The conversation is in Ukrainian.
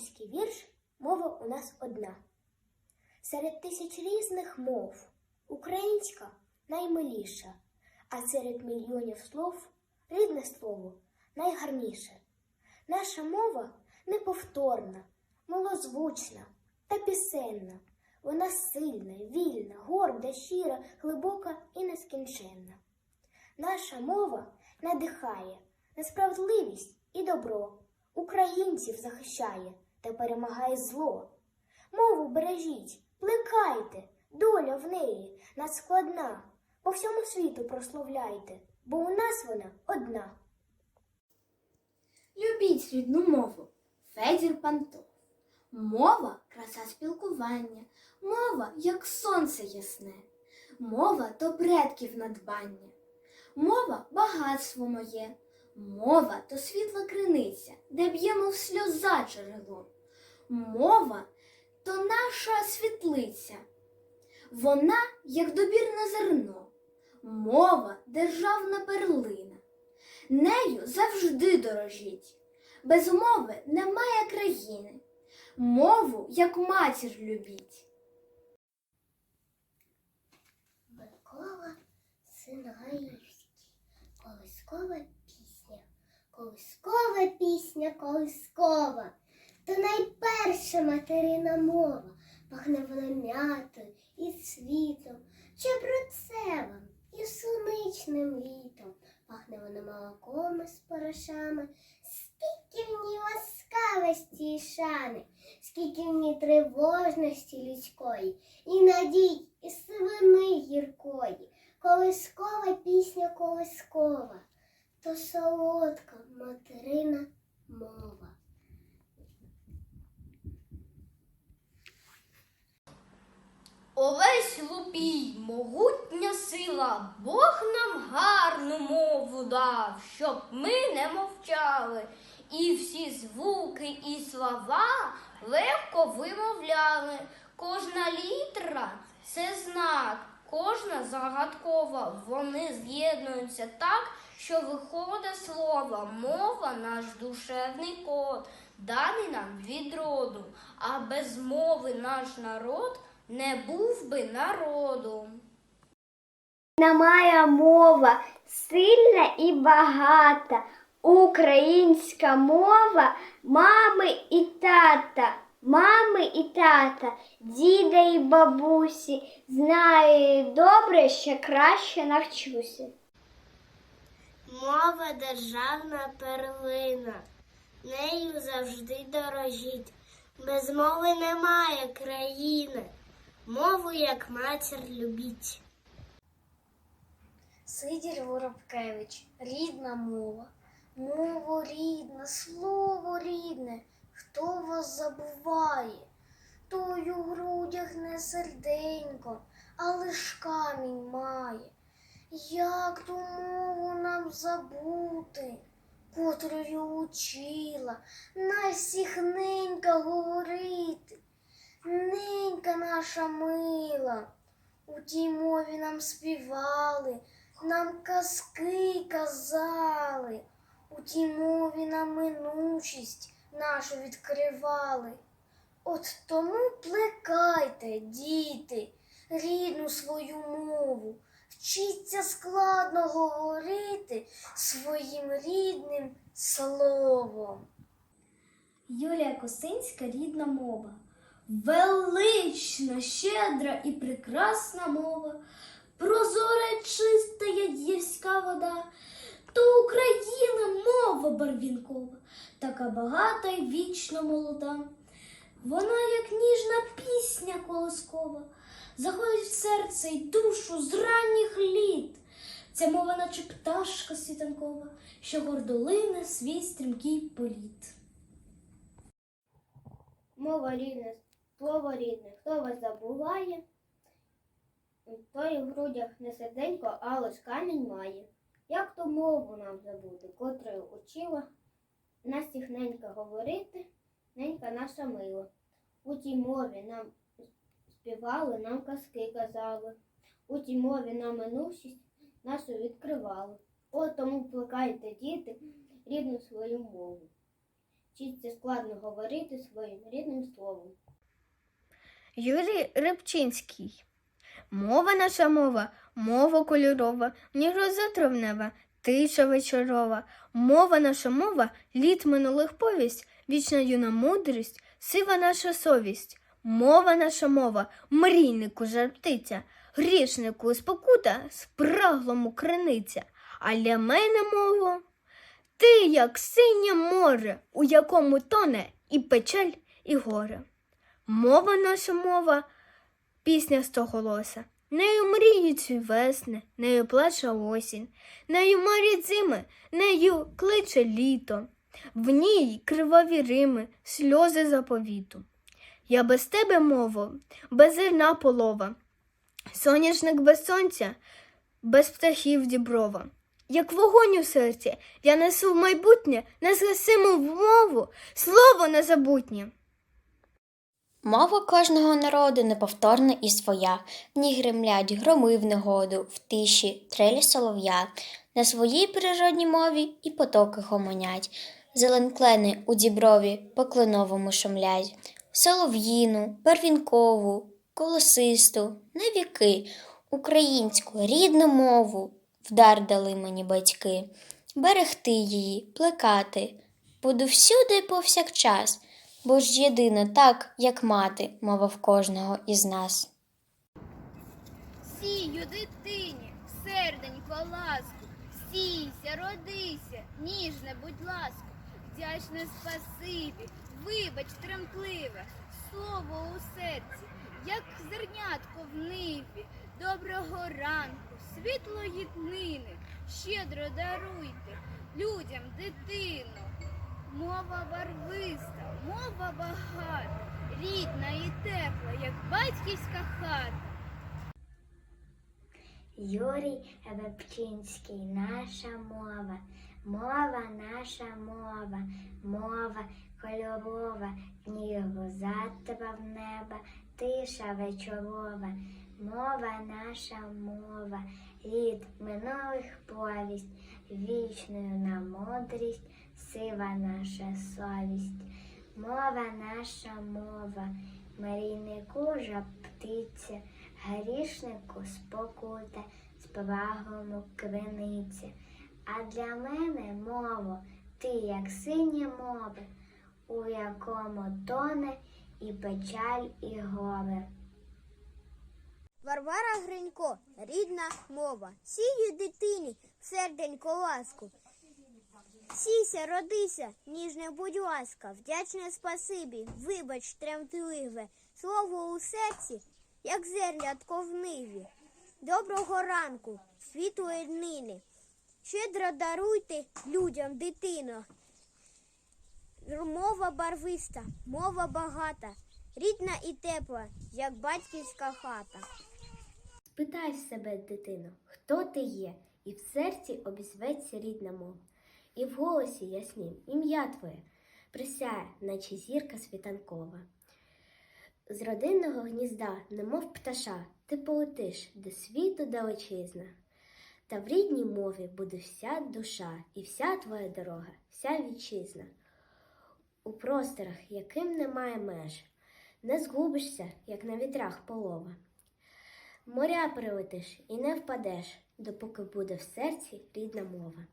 авторський вірш Мова у нас одна. Серед тисяч різних мов українська наймиліша, а серед мільйонів слов рідне слово найгарніше. Наша мова неповторна, милозвучна та пісенна. Вона сильна, вільна, горда, щира, глибока і нескінченна. Наша мова надихає на справедливість і добро, українців захищає та перемагає зло. Мову бережіть, плекайте, доля в неї надскладна. По всьому світу прославляйте, бо у нас вона одна. Любіть рідну мову. Федір Пантов. Мова краса спілкування, мова як сонце ясне, мова то предків надбання, мова багатство моє, мова то світла криниця, де б'ємо в сльоза джерело. Мова то наша світлиця, вона як добірне зерно, мова державна перлина. Нею завжди дорожіть. Без мови немає країни. Мову, як матір, любіть. Микола Сингаївський. Колискова пісня. Колискова пісня, колискова. То найперша материна мова. Пахне вона м'ятою і світом, чеброцевим і сонячним літом. Пахне вона молоком із порошами. Скільки в ній ласкавості і шани, скільки в ній тривожності людської, і надій, і сивини гіркої. Колискова пісня колискова, то солодка материна мова. Овесь лупій, могутня сила, Бог нам гарну мову дав, щоб ми не мовчали, і всі звуки і слова легко вимовляли. Кожна літера це знак, кожна загадкова. Вони з'єднуються так, що виходить слово, мова наш душевний код, даний нам від роду, а без мови наш народ не був би народом. Моя мова сильна і багата. Українська мова мами і тата, мами і тата, діда і бабусі. Знаю добре, ще краще навчуся. Мова державна перлина, нею завжди дорожіть. Без мови немає країни, мову як матір любіть. Сидір Воробкевич, рідна мова, мова рідна, слово рідне, хто вас забуває, той у грудях не серденько, а лиш камінь має. Як ту мову нам забути, котрою учила, на всіх ненька говорити, ненька наша мила. У тій мові нам співали, нам казки казали, у тій мові нам минучість нашу відкривали. От тому плекайте, діти, рідну свою мову, вчіться складно говорити своїм рідним словом. Юлія Косинська рідна мова. Велична, щедра і прекрасна мова, прозора, чиста ядівська вода, то Україна мова барвінкова, така багата й вічно молода. Вона, як ніжна пісня колоскова, заходить в серце й душу з ранніх літ. Ця мова, наче пташка світанкова, що гордолине свій стрімкий політ. Мова рідна, слово рідне, хто вас забуває, той у грудях не серденько, а лиш камінь має. Як ту мову нам забути, котрою учила нас їх говорити, ненька наша мила. У тій мові нам співали, нам казки казали, у тій мові нам минувшість нашу відкривали. О, тому плекайте, діти, рідну свою мову. вчіться складно говорити своїм рідним словом. Юрій Рибчинський. Мова наша мова, мова кольорова, ні гроза травнева, тиша вечорова. Мова наша мова, літ минулих повість, вічна юна мудрість, сива наша совість. Мова наша мова, мрійнику жар птиця, грішнику спокута, спраглому криниця. А для мене мова, ти як синє море, у якому тоне і печаль, і горе. Мова наша мова, пісня стоголоса. Нею мріють весни, нею плаче осінь, нею марять зими, нею кличе літо. В ній криваві рими, сльози заповіту. Я без тебе мову, без зерна полова, соняшник без сонця, без птахів діброва. Як вогонь у серці, я несу в майбутнє незгасиму мову, слово незабутнє. Мова кожного народу неповторна і своя, в ній гремлять громи в негоду, в тиші, трелі солов'я, на своїй природній мові і потоки гомонять, зеленклени у діброві по кленовому шумлять, солов'їну, первінкову, колосисту, на віки, українську рідну мову вдар дали мені батьки, берегти її, плекати, буду всюди повсякчас бо ж єдина так, як мати, мова в кожного із нас. Сію дитині, серденько ласку, сійся, родися, ніжне, будь ласка, вдячне спасибі, вибач тремтливе, слово у серці, як зернятко в ниві, доброго ранку, світлої днини, щедро даруйте людям дитину. Мова барвиста, мова багата, рідна і тепла, як батьківська хата. Юрій Рибчинський, наша мова, мова наша мова, мова кольорова, в ній гроза неба, тиша вечорова, мова наша мова, рід минулих повість, вічною на мудрість, сива наша совість, мова наша мова, мрійнику жа птиця, грішнику спокута, з спраглому криниця. А для мене мово, ти як синє море, у якому тоне і печаль, і горе. Варвара Гринько, рідна мова. Сію дитині серденько ласку. Сійся, родися, ніжне будь ласка, вдячне спасибі, вибач тремтливе, слово у серці, як зернятко в ниві. Доброго ранку, світлої днини. Щедро даруйте людям дитино. Мова барвиста, мова багата, рідна і тепла, як батьківська хата. Спитай себе, дитино, хто ти є, і в серці обізветься рідна мова, і в голосі яснім ім'я твоє присяє, наче зірка світанкова. З родинного гнізда, немов пташа, ти полетиш до світу далечизна. Та в рідній мові буде вся душа і вся твоя дорога, вся вітчизна. У просторах, яким немає меж, не згубишся, як на вітрах полова. Моря прилетиш і не впадеш, допоки буде в серці рідна мова.